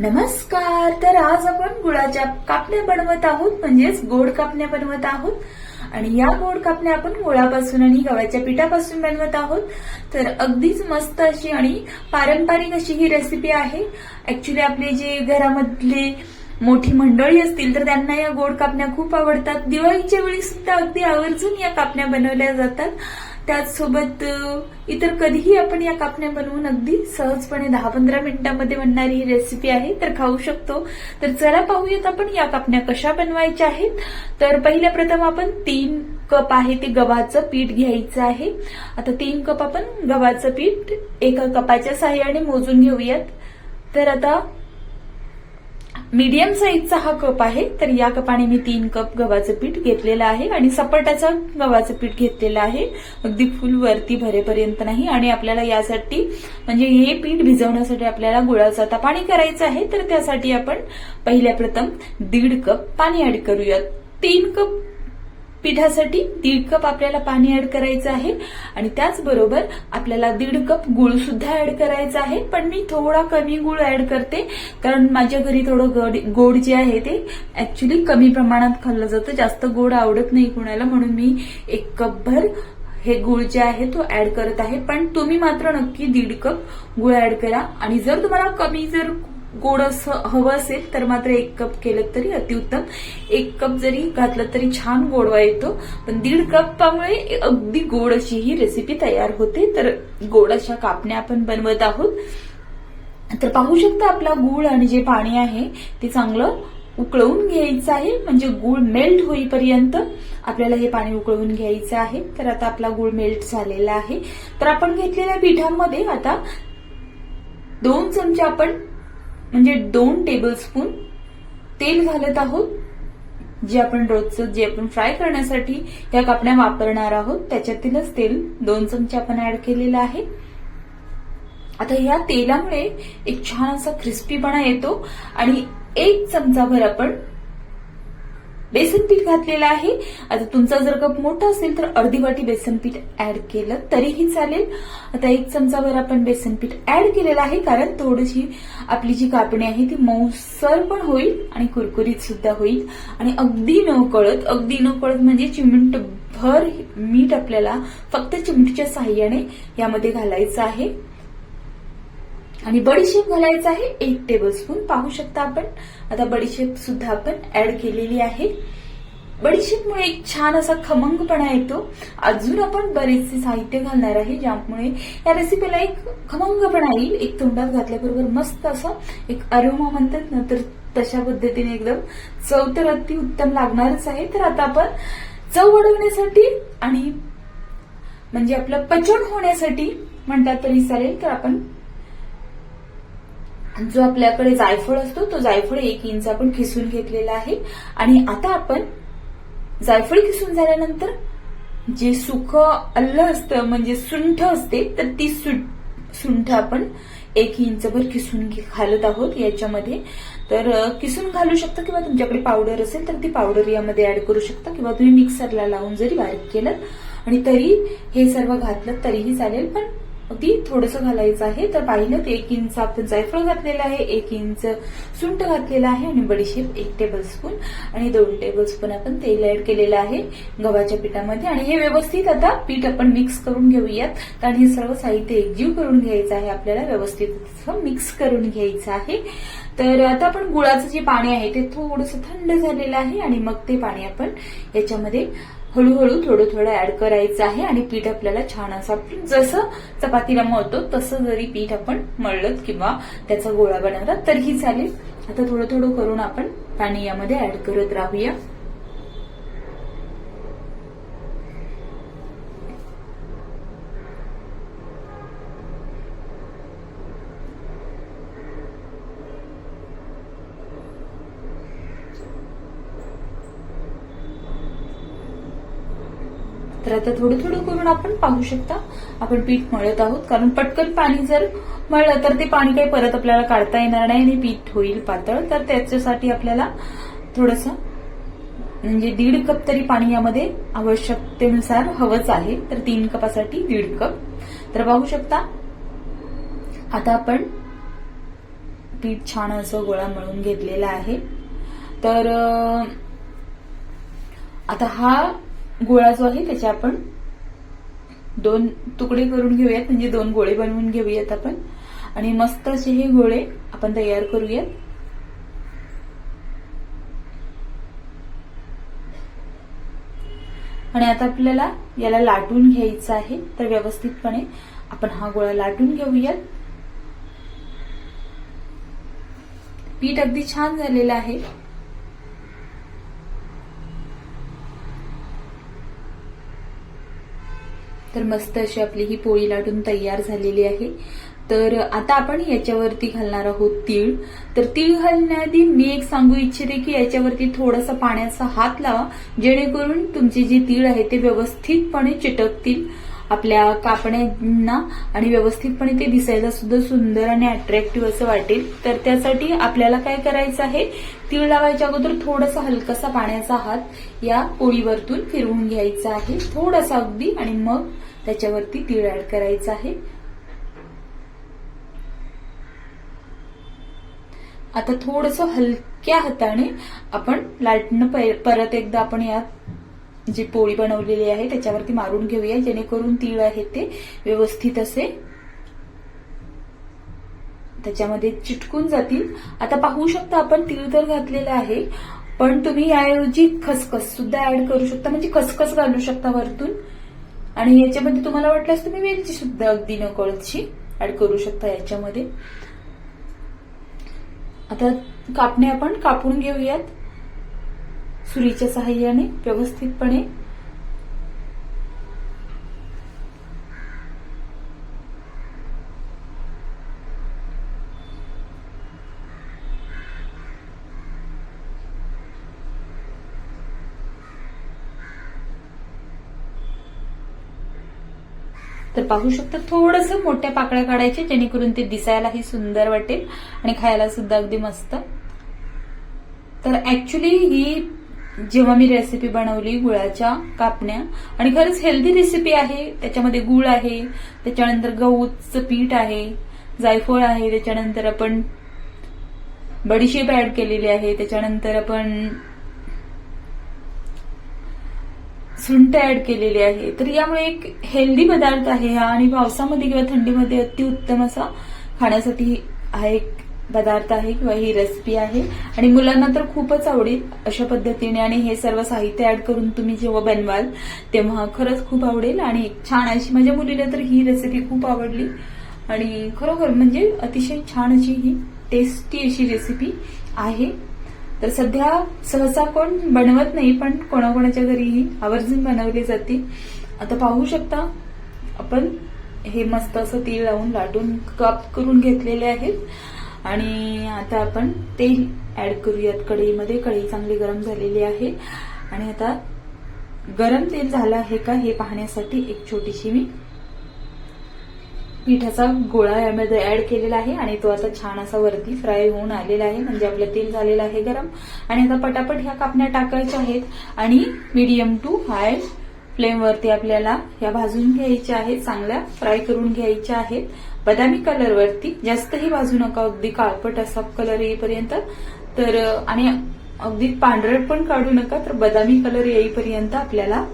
नमस्कार. तर आज आपण गुळाच्या कापण्या बनवत आहोत म्हणजेच गोड कापण्या बनवत आहोत. आणि या गोड कापण्या आपण गुळापासून आणि गव्हाच्या पिठापासून बनवत आहोत. तर अगदीच मस्त अशी आणि पारंपरिक अशी ही रेसिपी आहे. ऍक्च्युली आपले जे घरामधले मोठी मंडळी असतील तर त्यांना या गोड कापण्या खूप आवडतात. दिवाळीच्या वेळी सुद्धा अगदी आवर्जून या कापण्या बनवल्या जातात. त्याचसोबत इतर कधीही आपण या कापण्या बनवून अगदी सहजपणे दहा पंधरा मिनिटांमध्ये बनणारी ही रेसिपी आहे तर खाऊ शकतो. तर चला पाहूयात आपण या कापण्या कशा बनवायच्या आहेत. तर पहिल्या प्रथम आपण तीन कप आहे ते गव्हाचं पीठ घ्यायचं आहे. आता तीन कप आपण गव्हाचं पीठ एका कपाच्या साह्याने मोजून घेऊयात. तर आता मीडियम साईजचा हा कप आहे तर या कपाने मी तीन कप गव्हाचं पीठ घेतलेलं आहे आणि सपाटाचं गव्हाचं पीठ घेतलेलं आहे. अगदी फुल वरती भरेपर्यंत नाही आणि आपल्याला यासाठी म्हणजे हे पीठ भिजवण्यासाठी आपल्याला गुळाचं आता पाणी करायचं आहे तर त्यासाठी आपण पहिल्या प्रथम दीड कप पाणी ऍड करूयात. तीन कप पिठासाठी दीड कप आपल्याला पाणी ऍड करायचं आहे. आणि त्याचबरोबर आपल्याला दीड कप गुळ सुद्धा ऍड करायचा आहे. पण मी थोडा कमी गुळ ऍड करते. कारण माझ्या घरी थोडं गोड गोड जे आहे ते ऍक्च्युली कमी प्रमाणात खाल्लं जातं. जास्त गोड आवडत नाही कुणाला. म्हणून मी एक कपभर हे गुळ जे आहे तो ऍड करत आहे. पण तुम्ही मात्र नक्की दीड कप गुळ ऍड करा. आणि जर तुम्हाला कमी जर गोड असं हवं असेल तर मात्र एक कप केलं तरी अतिउत्तम. एक कप जरी घातलं तरी छान गोडवा येतो. पण दीड कपामुळे अगदी गोड अशी ही रेसिपी तयार होते. तर गोड अशा कापण्या आपण बनवत आहोत. तर पाहू शकता आपला गूळ आणि जे पाणी आहे ते चांगलं उकळवून घ्यायचं आहे. म्हणजे गूळ मेल्ट होईपर्यंत आपल्याला हे पाणी उकळवून घ्यायचं आहे. तर आता आपला गूळ मेल्ट झालेला आहे. तर आपण घेतलेल्या पिठामध्ये आता दोन चमचे आपण म्हणजे दोन टेबलस्पून तेल घालत आहोत जे आपण रोजचं जे आपण फ्राय करण्यासाठी या कापण्या वापरणार आहोत त्याच्यातीलच तेल दोन चमचे आपण ऍड केलेलं आहे. आता या तेलामुळे एक छान असा क्रिस्पीपणा येतो आणि एक चमचाभर आपण बेसन पीठ घातलेलं आहे. आता तुमचा जर कप मोठा असेल तर अर्धी वाटी बेसन पीठ ऍड केलं तरीही चालेल. आता एक चमचाभर आपण बेसन पीठ ऍड केलेलं आहे कारण थोडीशी आपली जी कापणी आहे ती मऊसर पण होईल आणि कुरकुरीत सुद्धा होईल. आणि अगदी न कळत अगदी न कळत म्हणजे चिमट भर मीठ आपल्याला फक्त चिमटीच्या साह्याने यामध्ये घालायचं आहे. आणि बडीशेप घालायचं आहे एक टेबलस्पून पाहू शकता आपण. आता बडीशेप सुद्धा आपण ऍड केलेली आहे. बडीशेपमुळे एक छान असा खमंगपणा येतो. अजून आपण बरेचसे साहित्य घालणार आहे ज्यामुळे या रेसिपीला एक खमंगपणा येईल. एक तोंडात घातल्याबरोबर मस्त असं एक अरोमा म्हणतात ना तर तशा पद्धतीने एकदम चव तर अति उत्तम लागणारच आहे. तर आता आपण चव वाढवण्यासाठी आणि म्हणजे आपलं पचन होण्यासाठी म्हणतात तरी चालेल तर आपण जो आपल्याकडे जायफळ असतो तो जायफळ एक इंच आपण खिसून घेतलेला आहे. आणि आता आपण जायफळ खिसून झाल्यानंतर जे सुख अल्ल असतं म्हणजे सुंठ असते तर ती सुंठ आपण एक इंचभर खिसून घे- घालत आहोत याच्यामध्ये. तर किसून घालू शकता किंवा तुमच्याकडे पावडर असेल तर ती पावडर यामध्ये ऍड करू शकता किंवा तुम्ही मिक्सरला लावून जरी बारीक केलं आणि तरी हे सर्व घातलं तरीही चालेल. पण अगदी थोडंसं घालायचं आहे. तर पाहिलं तर एक इंच आपण जायफळ घातलेलं आहे एक इंच सुंट घातलेलं आहे आणि बडीशेप एक टेबल स्पून आणि दोन टेबल स्पून आपण तेल ऍड केलेलं आहे गव्हाच्या पिठामध्ये. आणि हे व्यवस्थित आता पीठ आपण मिक्स करून घेऊयात. कारण हे सर्व साहित्य एकजीव करून घ्यायचं आहे. आपल्याला व्यवस्थित मिक्स करून घ्यायचं आहे. तर आता आपण गुळाचं जे पाणी आहे ते थोडंसं थंड झालेलं आहे आणि मग ते पाणी आपण याच्यामध्ये हळूहळू थोडं थोडं ऍड करायचं आहे आणि पीठ आपल्याला छान असं जसं चपातीला मळतो तसं जरी पीठ आपण मळलं किंवा त्याचा गोळा बनवला तरीही चालेल. आता थोडं थोडं करून आपण पाणी यामध्ये ऍड करत राहूया. तर आता थोडं थोडं करून आपण पाहू शकता. आपण पीठ मळत आहोत. कारण पटकन पाणी जर मळलं तर ते पाणी काही परत आपल्याला काढता येणार नाही आणि पीठ होईल पातळ. तर त्याच्यासाठी आपल्याला थोडस म्हणजे दीड कप तरी पाणी यामध्ये आवश्यकतेनुसार हवंच आहे. तर तीन कपासाठी दीड कप. तर पाहू शकता आता आपण पीठ छान असं गोळा मळून घेतलेला आहे. तर आता हा गोळा जो आहे त्याचे आपण दोन तुकडे करून घेऊयात. म्हणजे दोन गोळे बनवून घेऊयात आपण. आणि मस्त असे हे गोळे आपण तयार करूयात. आणि आता आपल्याला याला लाटून घ्यायचं आहे. तर व्यवस्थितपणे आपण हा गोळा लाटून घेऊयात. पीठ अगदी छान झालेलं आहे. तर मस्त अशी आपली ही पोळी लाटून तयार झालेली आहे. तर आता आपण याच्यावरती घालणार आहोत तीळ. तर तीळ घालण्याआधी मी एक सांगू इच्छिते की याच्यावरती थोडासा पाण्याचा हात लावा जेणेकरून तुमचे जे तीळ आहे ते व्यवस्थितपणे चिटकतील आपल्या कापण्यांना आणि व्यवस्थितपणे ते दिसायला सुद्धा सुंदर आणि अट्रॅक्टिव्ह असं वाटेल. तर त्यासाठी आपल्याला काय करायचं आहे? तीळ लावायच्या अगोदर थोडासा हलकासा पाण्याचा हात या पोळीवरतून फिरवून घ्यायचा आहे. थोडासा अगदी आणि मग त्याच्यावरती तीळ ऍड करायचं आहे. आता थोडस हलक्या हाताने आपण लाटणं परत एकदा आपण यात जी पोळी बनवलेली आहे त्याच्यावरती मारून घेऊया जेणेकरून तीळ आहे ते व्यवस्थित असे त्याच्यामध्ये चिटकून जातील. आता पाहू शकता आपण तीळ तर घातलेलं आहे पण तुम्ही याऐवजी खसखस सुद्धा ऍड करू शकता. म्हणजे खसखस घालू शकता वरतून. आणि याच्यामध्ये तुम्हाला वाटल्यास तुम्ही वेलची सुद्धा अगदी नकळतशी ऍड करू शकता याच्यामध्ये. आता कापणे आपण कापून घेऊयात. सुरीच्या सहाय्याने व्यवस्थितपणे. तर पाहू शकता थोडस मोठ्या पाकळ्या काढायचे जेणेकरून ते दिसायलाही सुंदर वाटेल आणि खायला सुद्धा अगदी मस्त. तर ऍक्च्युली ही जेव्हा मी रेसिपी बनवली गुळाच्या कापण्या आणि खरंच हेल्दी रेसिपी आहे त्याच्यामध्ये गुळ आहे त्याच्यानंतर गहूचं पीठ आहे जायफळ आहे त्याच्यानंतर आपण बडीशेप ऍड केलेली आहे त्याच्यानंतर आपण सुंठ ऍड केलेली आहे. तर यामुळे एक हेल्दी पदार्थ आहे हा आणि पावसामध्ये किंवा थंडीमध्ये अतिउत्तम असा खाण्यासाठी हा एक पदार्थ आहे किंवा ही रेसिपी आहे. आणि मुलांना तर खूपच आवडेल अशा पद्धतीने आणि हे सर्व साहित्य ऍड करून तुम्ही जेव्हा बनवाल तेव्हा खरंच खूप आवडेल आणि छान अशी माझ्या मुलीला तर ही रेसिपी खूप आवडली. आणि खरोखर म्हणजे अतिशय छान अशी ही टेस्टी अशी रेसिपी आहे. तर सध्या सहसा कोण बनवत नाही पण कोणाकोणाच्या घरीही आवर्जून बनवली जाते. आता पाहू शकता आपण हे मस्त असं तीळ लावून लाटून कप करून घेतलेले आहेत. आणि आता आपण तेल ऍड करूयात कढईमध्ये. कढई चांगली गरम झालेली आहे. आणि आता गरम तेल झालं आहे का हे पाहण्यासाठी एक छोटीशी मी पिठाचा गोळा यामध्ये ऍड केलेला आहे आणि तो आता छान असा वरती फ्राय होऊन आलेला आहे. म्हणजे आपलं तेल झालेलं आहे गरम. आणि आता पटापट ह्या कापण्या टाकायच्या आहेत आणि मीडियम टू हाय फ्लेमवरती आपल्याला ह्या भाजून घ्यायच्या आहेत. चांगल्या फ्राय करून घ्यायच्या आहेत. बदामी कलरवरती जास्तही भाजू नका. अगदी काळपट असा कलर येईपर्यंत. तर आणि अगदी पांढरट पण काढू नका. तर बदामी कलर येईपर्यंत आपल्याला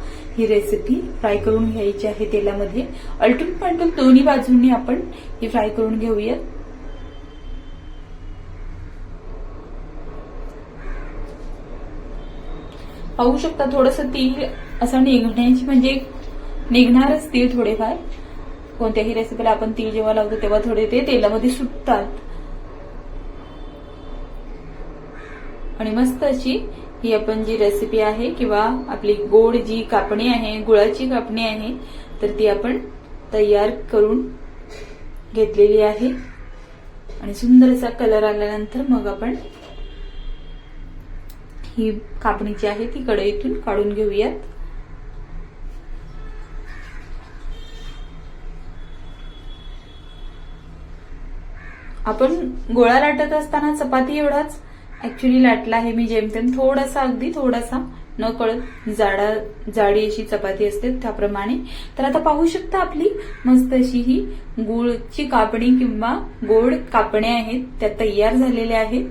ही रेसिपी फ्राय करून घ्यायची आहे तेलामध्ये. अल्टून पालटून दोन्ही बाजूंनी आपण ही फ्राय करून घेऊयात. पाहू शकता थोडस तीळ असं निघण्याची म्हणजे निघणारच तीळ थोडेफार. कोणत्याही रेसिपीला आपण तीळ जेव्हा लावतो तेव्हा थोडे ते तेलामध्ये सुटतात. आणि मस्त अशी ही आपण जी रेसिपी आहे किंवा आपली गोड जी कापणी आहे गुळाची कापणी आहे तर ती आपण तयार करून घेतलेली आहे. आणि सुंदर असा कलर आल्यानंतर मग आपण ही कापणी जी आहे ती कढईतून काढून घेऊयात. आपण गोळा लाटत असताना चपाती एवढाच ऍक्च्युली लाटला हे मी जेमतेम थोडासा अगदी थोडासा न कळत जाडा जाडी अशी चपाती असते त्याप्रमाणे. तर आता पाहू शकता आपली मस्त अशी ही गुळची कापणी किंवा गोड कापण्या आहेत त्या तयार झालेल्या आहेत.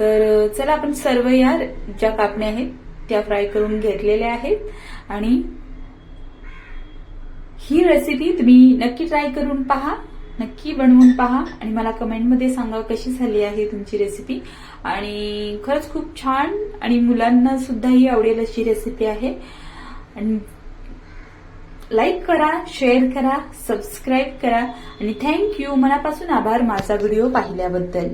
तर चला आपण सर्व या ज्या कापण्या आहेत त्या फ्राय करून घेतलेल्या आहेत. आणि ही रेसिपी तुम्ही नक्की ट्राय करून पहा. नक्की बनवून पहा आणि मला कमेंटमध्ये सांगा कशी झाली आहे तुमची रेसिपी आणि खरंच खूप छान आणि मुलांना सुद्धा ही आवडेल अशी रेसिपी आहे. आणि लाईक करा शेअर करा सबस्क्राईब करा आणि थँक्यू मनापासून आभार माझा व्हिडिओ पाहिल्याबद्दल.